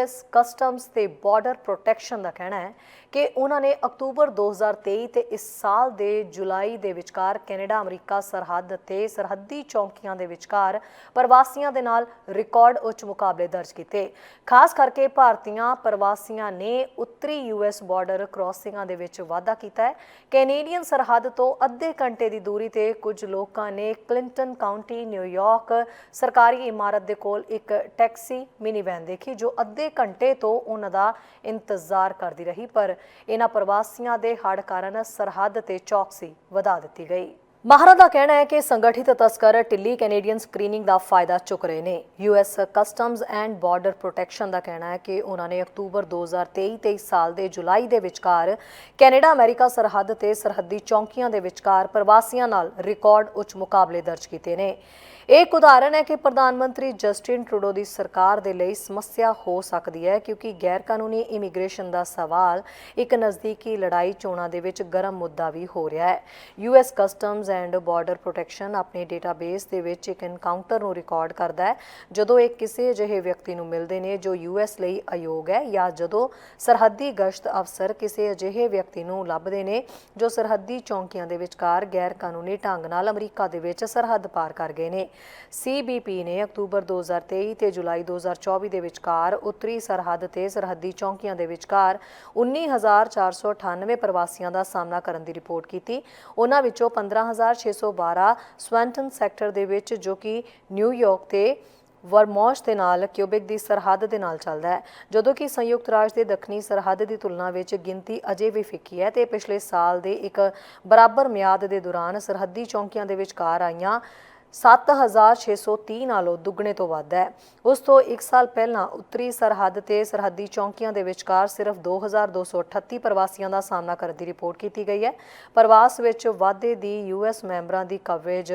US customs ਤੇ border protection ਦਾ ਕਹਿਣਾ ਹੈ ਕਿ ਉਹਨਾਂ ਨੇ ਅਕਤੂਬਰ 2023 ਤੇ ਇਸ ਸਾਲ ਦੇ ਜੁਲਾਈ ਦੇ ਵਿਚਕਾਰ ਕੈਨੇਡਾ, ਅਮਰੀਕਾ ਸਰਹੱਦ ਤੇ ਸਰਹੱਦੀ ਚੌਂਕੀਆਂ ਦੇ ਵਿਚਕਾਰ ਪ੍ਰਵਾਸੀਆਂ ਦੇ ਨਾਲ ਰਿਕਾਰਡ ਉੱਚ ਮੁਕਾਬਲੇ ਦਰਜ ਕੀਤੇ। ਖਾਸ ਕਰਕੇ ਭਾਰਤੀਆਂ ਪ੍ਰਵਾਸੀਆਂ ਨੇ ਉੱਤਰੀ ਯੂਐਸ ਬਾਰਡਰ ਕ੍ਰਾਸਿੰਗਾਂ ਦੇ ਵਿੱਚ ਵਾਧਾ ਕੀਤਾ ਹੈ। ਕੈਨੇਡੀਅਨ ਸਰਹੱਦ ਤੋਂ ਅੱਧੇ ਘੰਟੇ ਦੀ ਦੂਰੀ ਤੇ ਕੁਝ ਲੋਕਾਂ ਨੇ ਕਲਿੰਟਨ ਕਾਉਂਟੀ, ਨਿਊਯਾਰਕ ਸਰਕਾਰੀ ਇਮਾਰਤ ਦੇ ਕੋਲ ਇੱਕ ਟੈਕਸੀ ਮਿਨੀਵੈਨ ਦੇਖੀ, ਜੋ ਅੱਧੇ ਘੰਟੇ ਤੋਂ ਉਹਨਾਂ ਦਾ ਇੰਤਜ਼ਾਰ ਕਰਦੀ ਰਹੀ, ਪਰ ਇਹਨਾਂ ਪ੍ਰਵਾਸੀਆਂ ਦੇ ਹੜ੍ਹ ਕਾਰਨ ਸਰਹੱਦ ਤੇ ਚੌਕਸੀ ਵਧਾ ਦਿੱਤੀ ਗਈ। ਮਾਹਰਾਂ ਦਾ ਕਹਿਣਾ ਹੈ ਕਿ ਸੰਗਠਿਤ ਤਸਕਰ ਟਿੱਲੀ ਕੈਨੇਡੀਅਨ ਸਕਰੀਨਿੰਗ ਦਾ ਫਾਇਦਾ ਚੁੱਕ ਰਹੇ ਨੇ। US customs and border protection ਦਾ ਕਹਿਣਾ ਹੈ ਕਿ ਉਹਨਾਂ ਨੇ ਅਕਤੂਬਰ 2023 ਤੇ ਇਸ ਸਾਲ ਦੇ ਜੁਲਾਈ ਦੇ ਵਿਚਕਾਰ ਕੈਨੇਡਾ, ਅਮਰੀਕਾ ਸਰਹੱਦ ਤੇ ਸਰਹੱਦੀ ਚੌਂਕੀਆਂ ਦੇ ਵਿਚਕਾਰ ਪ੍ਰਵਾਸੀਆਂ ਨਾਲ ਰਿਕਾਰਡ ਉੱਚ ਮੁਕਾਬਲੇ ਦਰਜ ਕੀਤੇ ਨੇ। ਇਹ ਇੱਕ ਉਦਾਹਰਣ ਹੈ ਕਿ ਪ੍ਰਧਾਨ ਮੰਤਰੀ ਜਸਟਿਨ ਟਰੂਡੋ ਦੀ ਸਰਕਾਰ ਦੇ ਲਈ ਸਮੱਸਿਆ ਹੋ ਸਕਦੀ ਹੈ ਕਿਉਂਕਿ ਗੈਰ ਕਾਨੂੰਨੀ ਇਮੀਗ੍ਰੇਸ਼ਨ ਦਾ ਸਵਾਲ ਇੱਕ ਨਜ਼ਦੀਕੀ ਲੜਾਈ ਚੋਣਾਂ ਦੇ ਵਿੱਚ ਗਰਮ ਮੁੱਦਾ ਵੀ ਹੋ ਰਿਹਾ ਹੈ। US customs and border protection ਆਪਣੇ ਡੇਟਾਬੇਸ ਦੇ ਵਿੱਚ ਇੱਕ ਐਨਕਾਊਂਟਰ ਨੂੰ ਰਿਕਾਰਡ ਕਰਦਾ ਹੈ, ਜਦੋਂ ਇਹ ਕਿਸੇ ਅਜਿਹੇ ਵਿਅਕਤੀ ਨੂੰ ਮਿਲਦੇ ਨੇ ਜੋ ਯੂਐਸ ਲਈ ਅਯੋਗ ਹੈ ਜਾਂ ਜਦੋਂ ਸਰਹੱਦੀ ਗਸ਼ਤ ਅਫਸਰ ਕਿਸੇ ਅਜਿਹੇ ਵਿਅਕਤੀ ਨੂੰ ਲੱਭਦੇ ਨੇ ਜੋ ਸਰਹੱਦੀ ਚੌਂਕੀਆਂ ਦੇ ਵਿਚਕਾਰ ਗੈਰ ਕਾਨੂੰਨੀ ਢੰਗ ਨਾਲ ਅਮਰੀਕਾ ਦੇ ਵਿੱਚ ਸਰਹੱਦ ਪਾਰ ਕਰ ਗਏ ਨੇ। ਸੀਬੀਪੀ ਨੇ ਅਕਤੂਬਰ 2023 ਤੇ ਜੁਲਾਈ 2024 ਦੇ ਵਿਚਕਾਰ ਉੱਤਰੀ ਸਰਹੱਦ ਤੇ ਸਰਹੱਦੀ ਚੌਂਕੀਆਂ ਦੇ ਵਿਚਕਾਰ 19498 ਪ੍ਰਵਾਸੀਆਂ ਦਾ ਸਾਹਮਣਾ ਕਰਨ ਦੀ ਰਿਪੋਰਟ ਕੀਤੀ। ਉਹਨਾਂ ਵਿੱਚੋਂ 15612 ਸਵੈਂਟਨ ਸੈਕਟਰ ਦੇ ਵਿੱਚ, ਜੋ ਕਿ ਨਿਊਯਾਰਕ ਤੇ ਵਰਮੌਸ਼ ਦੇ ਨਾਲ, ਕਿਊਬਿਕ ਦੀ ਸਰਹੱਦ ਦੇ ਨਾਲ ਚੱਲਦਾ ਹੈ। ਜਦੋਂ ਕਿ ਸੰਯੁਕਤ ਰਾਜ ਦੇ ਦੱਖਣੀ ਸਰਹੱਦ ਦੀ ਤੁਲਨਾ ਵਿੱਚ ਗਿਣਤੀ ਅਜੇ ਵੀ ਫਿੱਕੀ ਹੈ ਤੇ ਪਿਛਲੇ ਸਾਲ ਦੇ ਇੱਕ ਬਰਾਬਰ ਮਿਆਦ ਦੇ ਦੌਰਾਨ ਸਰਹੱਦੀ ਚੌਂਕੀਆਂ ਦੇ ਵਿਚਕਾਰ ਆਈਆਂ 7630 ਨਾਲੋਂ ਦੁੱਗਣੇ ਤੋਂ ਵੱਧ ਹੈ। ਉਸ ਤੋਂ 1 ਸਾਲ ਪਹਿਲਾਂ ਉੱਤਰੀ ਸਰਹੱਦ ਤੇ ਸਰਹੱਦੀ ਚੌਂਕੀਆਂ ਦੇ ਵਿਚਕਾਰ ਸਿਰਫ 2238 ਪ੍ਰਵਾਸੀਆਂ ਦਾ ਸਾਹਮਣਾ ਕਰਨ ਦੀ ਰਿਪੋਰਟ ਕੀਤੀ ਗਈ ਹੈ। ਪ੍ਰਵਾਸ ਵਿੱਚ ਵਾਧੇ ਦੀ ਯੂਐਸ ਮੈਂਬਰਾਂ ਦੀ ਕਵਰੇਜ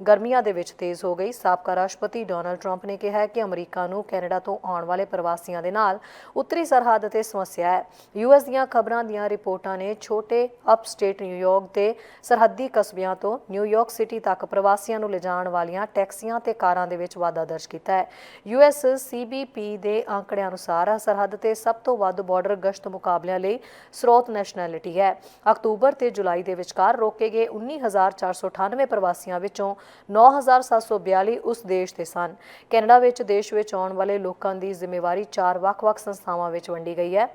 ਗਰਮੀਆਂ ਦੇ ਵਿੱਚ ਤੇਜ਼ ਹੋ ਗਈ। ਸਾਬਕਾ ਰਾਸ਼ਟਰਪਤੀ ਡੋਨਲਡ ਟਰੰਪ ਨੇ ਕਿਹਾ ਹੈ ਕਿ ਅਮਰੀਕਾ ਨੂੰ ਕੈਨੇਡਾ ਤੋਂ ਆਉਣ ਵਾਲੇ ਪ੍ਰਵਾਸੀਆਂ ਦੇ ਨਾਲ ਉੱਤਰੀ ਸਰਹੱਦ ਤੇ ਸਮੱਸਿਆ ਹੈ। ਯੂਐਸ ਦੀਆਂ ਖਬਰਾਂ ਦੀਆਂ ਰਿਪੋਰਟਾਂ ਨੇ ਛੋਟੇ ਅਪਸਟੇਟ ਨਿਊਯਾਰਕ ਦੇ ਸਰਹੱਦੀ ਕਸਬਿਆਂ ਤੋਂ ਨਿਊਯਾਰਕ ਸਿਟੀ ਤੱਕ ਪ੍ਰਵਾਸੀਆਂ ਨੂੰ ਲਿਜਾਣ ਵਾਲੀਆਂ ਟੈਕਸੀਆਂ ਤੇ ਕਾਰਾਂ ਦੇ ਵਿੱਚ ਵਾਧਾ ਦਰਜ ਕੀਤਾ ਹੈ। ਯੂਐਸ ਸੀਬੀਪੀ ਦੇ ਅੰਕੜਿਆਂ ਅਨੁਸਾਰ ਸਰਹੱਦ ਤੇ ਸਭ ਤੋਂ ਵੱਧ ਬਾਰਡਰ ਗਸ਼ਤ ਮੁਕਾਬਲਿਆਂ ਲਈ ਸਰੋਤ ਨੈਸ਼ਨੈਲਿਟੀ ਹੈ। ਅਕਤੂਬਰ ਤੇ ਜੁਲਾਈ ਦੇ ਵਿਚਕਾਰ ਰੋਕੇ ਗਏ 19498 ਪ੍ਰਵਾਸੀਆਂ ਵਿੱਚੋਂ 9742 ਉਸ ਦੇਸ਼ ਦੇ ਸਨ। ਕੈਨੇਡਾ ਵਿੱਚ ਦੇਸ਼ ਵਿੱਚ ਆਉਣ ਵਾਲੇ ਲੋਕਾਂ ਦੀ ਜ਼ਿੰਮੇਵਾਰੀ ਚਾਰ ਵੱਖ-ਵੱਖ ਸੰਸਥਾਵਾਂ ਵਿੱਚ ਵੰਡੀ ਗਈ ਹੈ।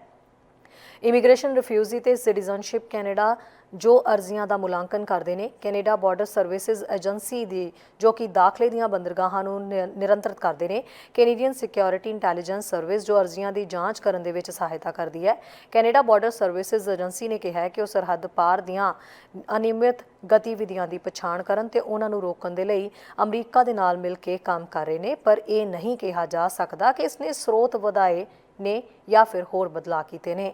ਇਮੀਗ੍ਰੇਸ਼ਨ, ਰਿਫਿਊਜੀ ਤੇ ਸਿਟੀਜ਼ਨਸ਼ਿਪ ਕੈਨੇਡਾ ਜੋ ਅਰਜ਼ੀਆਂ ਦਾ ਮੁਲਾਂਕਣ ਕਰਦੇ ਨੇ, ਕੈਨੇਡਾ ਬਾਰਡਰ ਸਰਵਿਸਿਜ਼ ਏਜੰਸੀ ਦੀ, ਜੋ ਕਿ ਦਾਖਲੇ ਦੀਆਂ ਬੰਦਰਗਾਹਾਂ ਨੂੰ ਨਿ- ਨਿਰੰਤਰਿਤ ਕਰਦੇ ਨੇ ਕੈਨੇਡੀਅਨ ਸਿਕਿਉਰਿਟੀ ਇੰਟੈਲੀਜੈਂਸ ਸਰਵਿਸ ਜੋ ਅਰਜ਼ੀਆਂ ਦੀ ਜਾਂਚ ਕਰਨ ਦੇ ਵਿੱਚ ਸਹਾਇਤਾ ਕਰਦੀ ਹੈ। ਕੈਨੇਡਾ ਬਾਰਡਰ ਸਰਵਿਸਿਜ਼ ਏਜੰਸੀ ਨੇ ਕਿਹਾ ਹੈ ਕਿ ਉਹ ਸਰਹੱਦ ਪਾਰ ਦੀਆਂ ਅਨਿਯਮਿਤ ਗਤੀਵਿਧੀਆਂ ਦੀ ਪਛਾਣ ਕਰਨ ਤੇ ਉਹਨਾਂ ਨੂੰ ਰੋਕਣ ਦੇ ਲਈ ਅਮਰੀਕਾ ਦੇ ਨਾਲ ਮਿਲ ਕੇ ਕੰਮ ਕਰ ਰਹੇ ਨੇ, ਪਰ ਇਹ ਨਹੀਂ ਕਿਹਾ ਜਾ ਸਕਦਾ ਕਿ ਇਸ ਨੇ ਸਰੋਤ ਵਧਾਏ ਨੇ ਜਾਂ ਫਿਰ ਹੋਰ ਬਦਲਾਅ ਕੀਤੇ ਨੇ।